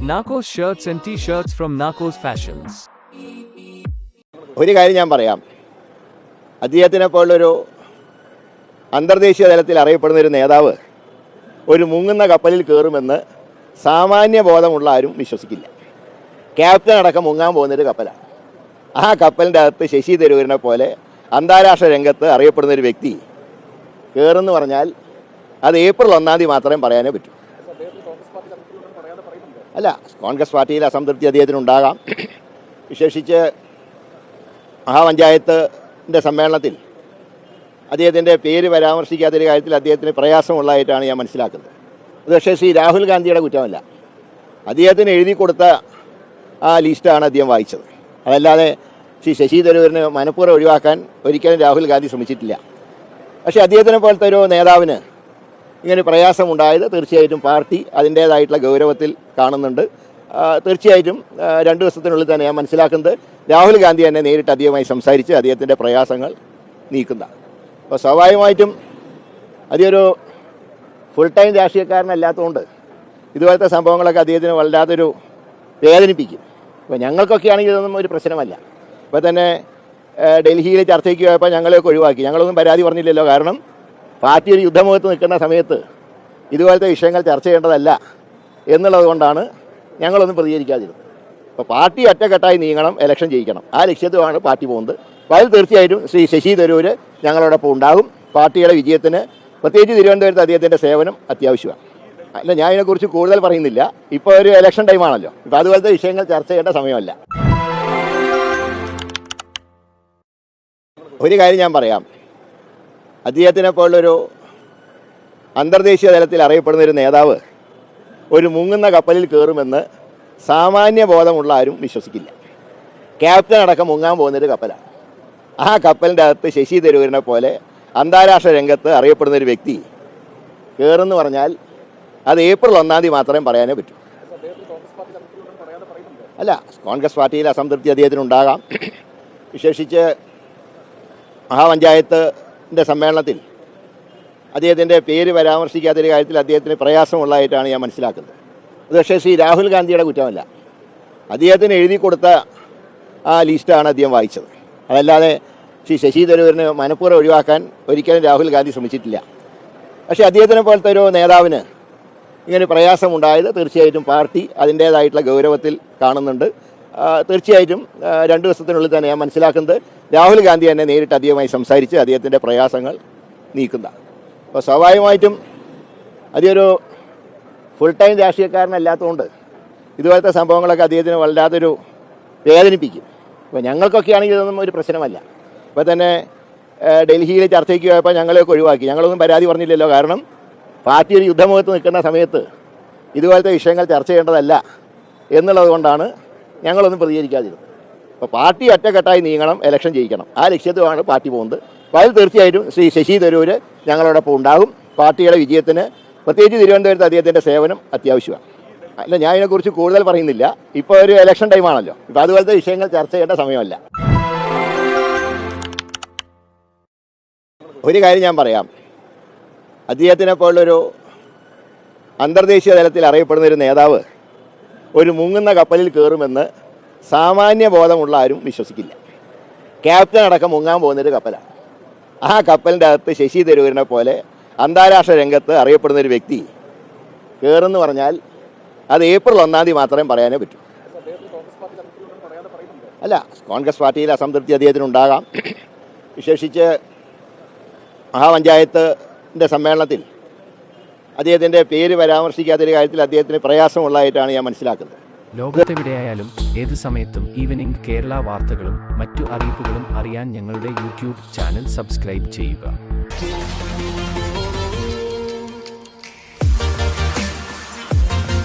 Narcos shirts and t-shirts from Narcos Fashions. ഒരു കാര്യം ഞാൻ പറയാം. അദ്ദേഹത്തിനെ പോലുള്ളൊരു അന്തർദേശീയ തലത്തിൽ അറിയപ്പെടുന്ന ഒരു നേതാവ് ഒരു മുങ്ങുന്ന കപ്പലിൽ കയറുമെന്ന് സാമാന്യ ബോധമുള്ള ആരും വിശ്വസിക്കില്ല. ക്യാപ്റ്റൻ അടക്കം മുങ്ങാൻ പോകുന്നൊരു കപ്പലാണ്. ആ കപ്പലിന്റെ അകത്ത് ശശി തരൂരിനെ പോലെ അന്താരാഷ്ട്ര രംഗത്ത് അറിയപ്പെടുന്ന ഒരു വ്യക്തി കയറുമെന്ന് പറഞ്ഞാൽ അത് ഏപ്രിൽ ഒന്നാം തീയതി മാത്രമേ പറയാനേ പറ്റൂ. അല്ല കോൺഗ്രസ് പാർട്ടിയിൽ അസംതൃപ്തി അദ്ദേഹത്തിന് അദ്ദേഹത്തിനുണ്ടാകാം. വിശേഷിച്ച് മഹാപഞ്ചായത്തിന്റെ സമ്മേളനത്തിൽ അദ്ദേഹത്തിന്റെ പേര് പരാമർശിക്കാത്തൊരു കാര്യത്തിൽ അദ്ദേഹത്തിന് പ്രയാസമുള്ളതായിട്ടാണ് ഞാൻ മനസ്സിലാക്കുന്നത്. അത് പക്ഷേ ശ്രീ രാഹുൽ ഗാന്ധിയുടെ കുറ്റമല്ല. അദ്ദേഹത്തിന് എഴുതി കൊടുത്ത ആ ലിസ്റ്റാണ് അദ്ദേഹം വായിച്ചത്. അതല്ലാതെ ശ്രീ ശശി തരൂരിനെ മനഃപൂർവം ഒഴിവാക്കാൻ ഒരിക്കലും രാഹുൽ ഗാന്ധി ശ്രമിച്ചിട്ടില്ല. പക്ഷേ അദ്ദേഹത്തിനെ പോലത്തെ ഒരു നേതാവിന് ഇങ്ങനെ പ്രയാസമുണ്ടായത് തീർച്ചയായിട്ടും പാർട്ടി അതിന്റേതായിട്ടുള്ള ഗൗരവത്തിൽ കാണുന്നുണ്ട്. തീർച്ചയായിട്ടും രണ്ട് ദിവസത്തിനുള്ളിൽ തന്നെ ഞാൻ മനസ്സിലാക്കുന്നത് രാഹുൽ ഗാന്ധി തന്നെ നേരിട്ട് അധികമായി സംസാരിച്ച് അദ്ദേഹത്തിന്റെ പ്രയാസങ്ങൾ നീക്കുന്ന അപ്പോൾ സ്വാഭാവികമായിട്ടും അതൊരു ഫുൾ ടൈം രാഷ്ട്രീയക്കാരനല്ലാത്തതുകൊണ്ട് ഇതുപോലത്തെ സംഭവങ്ങളൊക്കെ അദ്ദേഹത്തിന് വല്ലാത്തൊരു വേദനിപ്പിക്കും. അപ്പോൾ ഞങ്ങൾക്കൊക്കെ ആണെങ്കിൽ ഇതൊന്നും ഒരു പ്രശ്നമല്ല. ഇപ്പോൾ തന്നെ ഡൽഹിയിലെ ചർച്ചയ്ക്ക് പോയപ്പോൾ ഞങ്ങളെയൊക്കെ ഒഴിവാക്കി. ഞങ്ങളൊന്നും പരാതി പറഞ്ഞില്ലല്ലോ. കാരണം പാർട്ടി ഒരു യുദ്ധമുഖത്ത് നിൽക്കുന്ന സമയത്ത് ഇതുപോലത്തെ വിഷയങ്ങൾ ചർച്ച ചെയ്യേണ്ടതല്ല എന്നുള്ളത് കൊണ്ടാണ് ഞങ്ങളൊന്നും പ്രതികരിക്കാതിരുന്നത്. അപ്പോൾ പാർട്ടി ഒറ്റക്കെട്ടായി നീങ്ങണം ഇലക്ഷൻ ജയിക്കണം. ആ ലക്ഷ്യത്തുമാണ് പാർട്ടി പോകുന്നത്. അപ്പോൾ അതിൽ തീർച്ചയായിട്ടും ശ്രീ ശശി തരൂർ ഞങ്ങളോടൊപ്പം ഉണ്ടാകും. പാർട്ടിയുടെ വിജയത്തിന് പ്രത്യേകിച്ച് തിരുവനന്തപുരത്ത് അദ്ദേഹത്തിന്റെ സേവനം അത്യാവശ്യമാണ്. അല്ല ഞാൻ ഇതിനെക്കുറിച്ച് കൂടുതൽ പറയുന്നില്ല. ഇപ്പോൾ ഒരു ഇലക്ഷൻ ടൈമാണല്ലോ ഇപ്പോൾ അതുപോലത്തെ വിഷയങ്ങൾ ചർച്ച ചെയ്യേണ്ട സമയമല്ല. ഒരു കാര്യം ഞാൻ പറയാം. അദ്ദേഹത്തിനെ പോലുള്ളൊരു അന്തർദേശീയ തലത്തിൽ അറിയപ്പെടുന്ന ഒരു നേതാവ് ഒരു മുങ്ങുന്ന കപ്പലിൽ കയറുമെന്ന് സാമാന്യ ബോധമുള്ള ആരും വിശ്വസിക്കില്ല. ക്യാപ്റ്റൻ അടക്കം മുങ്ങാൻ പോകുന്നൊരു കപ്പലാണ്. ആ കപ്പലിന്റെ അകത്ത് ശശി തരൂരിനെ പോലെ അന്താരാഷ്ട്ര രംഗത്ത് അറിയപ്പെടുന്ന ഒരു വ്യക്തി കയറെന്ന് പറഞ്ഞാൽ അത് ഏപ്രിൽ ഒന്നാം തീയതി മാത്രമേ പറയാനേ പറ്റൂ. അല്ല കോൺഗ്രസ് പാർട്ടിയിൽ അസംതൃപ്തി അദ്ദേഹത്തിനുണ്ടാകാം. വിശേഷിച്ച് മഹാപഞ്ചായത്തിന്റെ സമ്മേളനത്തിൽ അദ്ദേഹത്തിന്റെ പേര് പരാമർശിക്കാത്തൊരു കാര്യത്തിൽ അദ്ദേഹത്തിന് പ്രയാസമുള്ളതായിട്ടാണ് ഞാൻ മനസ്സിലാക്കുന്നത്. അത് പക്ഷേ ശ്രീ രാഹുൽ ഗാന്ധിയുടെ കുറ്റമല്ല. അദ്ദേഹത്തിന് എഴുതി കൊടുത്ത ആ ലിസ്റ്റാണ് അദ്ദേഹം വായിച്ചത്. അതല്ലാതെ ശ്രീ ശശി തരൂരിന് മനഃപൂർവം ഒഴിവാക്കാൻ ഒരിക്കലും രാഹുൽ ഗാന്ധി ശ്രമിച്ചിട്ടില്ല. പക്ഷേ അദ്ദേഹത്തിനെ പോലത്തെ ഒരു നേതാവിന് ഇങ്ങനെ പ്രയാസമുണ്ടായത് തീർച്ചയായിട്ടും പാർട്ടി അതിന്റേതായിട്ടുള്ള ഗൗരവത്തിൽ കാണുന്നുണ്ട്. തീർച്ചയായിട്ടും രണ്ട് ദിവസത്തിനുള്ളിൽ തന്നെ ഞാൻ മനസ്സിലാക്കുന്നത് രാഹുൽ ഗാന്ധി തന്നെ നേരിട്ട് അധികമായി സംസാരിച്ച് അദ്ദേഹത്തിന്റെ പ്രയാസങ്ങൾ നീക്കുന്ന. അപ്പോൾ സ്വാഭാവികമായിട്ടും അതൊരു ഫുൾ ടൈം രാഷ്ട്രീയക്കാരനല്ലാത്തതുകൊണ്ട് ഇതുപോലത്തെ സംഭവങ്ങളൊക്കെ അദ്ദേഹത്തിന് വല്ലാത്തൊരു വേദനിപ്പിക്കും. അപ്പോൾ ഞങ്ങൾക്കൊക്കെ ആണെങ്കിൽ ഇതൊന്നും ഒരു പ്രശ്നമല്ല. ഇപ്പോൾ തന്നെ ഡൽഹിയിൽ ചർച്ചയ്ക്ക് പോയപ്പോൾ ഞങ്ങളെയൊക്കെ ഒഴിവാക്കി. ഞങ്ങളൊന്നും പരാതി പറഞ്ഞില്ലല്ലോ. കാരണം പാർട്ടി ഒരു യുദ്ധമുഖത്ത് നിൽക്കുന്ന സമയത്ത് ഇതുപോലത്തെ വിഷയങ്ങൾ ചർച്ച ചെയ്യേണ്ടതല്ല എന്നുള്ളത് കൊണ്ടാണ് ഞങ്ങളൊന്നും പ്രതികരിക്കാതിരുന്നു. അപ്പോൾ പാർട്ടി ഒറ്റക്കെട്ടായി നീങ്ങണം ഇലക്ഷൻ ജയിക്കണം. ആ ലക്ഷ്യത്തുമാണ് പാർട്ടി പോകുന്നത്. അപ്പോൾ അതിൽ തീർച്ചയായിട്ടും ശ്രീ ശശി തരൂര് ഞങ്ങളോടൊപ്പം ഉണ്ടാകും. പാർട്ടിയുടെ വിജയത്തിന് പ്രത്യേകിച്ച് തിരുവനന്തപുരത്ത് അദ്ദേഹത്തിന്റെ സേവനം അത്യാവശ്യമാണ്. അല്ല ഞാൻ ഇതിനെക്കുറിച്ച് കൂടുതൽ പറയുന്നില്ല. ഇപ്പോൾ ഒരു ഇലക്ഷൻ ടൈമാണല്ലോ ഇപ്പോൾ അതുപോലത്തെ വിഷയങ്ങൾ ചർച്ച ചെയ്യേണ്ട സമയമല്ല. ഒരു കാര്യം ഞാൻ പറയാം. അദ്ദേഹത്തിനെ പോലുള്ളൊരു അന്തർദേശീയ തലത്തിൽ അറിയപ്പെടുന്ന ഒരു നേതാവ് ഒരു മുങ്ങുന്ന കപ്പലിൽ കയറുമെന്ന് സാമാന്യ ബോധമുള്ള ആരും വിശ്വസിക്കില്ല. ക്യാപ്റ്റൻ അടക്കം മുങ്ങാൻ പോകുന്നൊരു കപ്പലാണ്. ആ കപ്പലിന്റെ അകത്ത് ശശി തരൂരിനെ പോലെ അന്താരാഷ്ട്ര രംഗത്ത് അറിയപ്പെടുന്ന ഒരു വ്യക്തി കയറുമെന്ന് പറഞ്ഞാൽ അത് ഏപ്രിൽ ഒന്നാം തീയതി മാത്രമേ പറയാനേ പറ്റൂ. അല്ല കോൺഗ്രസ് പാർട്ടിയിൽ അസംതൃപ്തി അദ്ദേഹത്തിനുണ്ടാകാം വിശേഷിച്ച് മഹാപഞ്ചായത്തിന്റെ സമ്മേളനത്തിൽ അദ്ദേഹത്തിന്റെ പേര് പരാമർശിക്കാത്തൊരു കാര്യത്തിൽ അദ്ദേഹത്തിന് പ്രയാസമുള്ളതായിട്ടാണ് ഞാൻ മനസ്സിലാക്കുന്നത്. ലോകത്തെവിടെയായാലും ഏത് സമയത്തും ഈവനിംഗ് കേരള വാർത്തകളും മറ്റു അറിയിപ്പുകളും അറിയാൻ ഞങ്ങളുടെ യൂട്യൂബ് ചാനൽ സബ്സ്ക്രൈബ് ചെയ്യുക.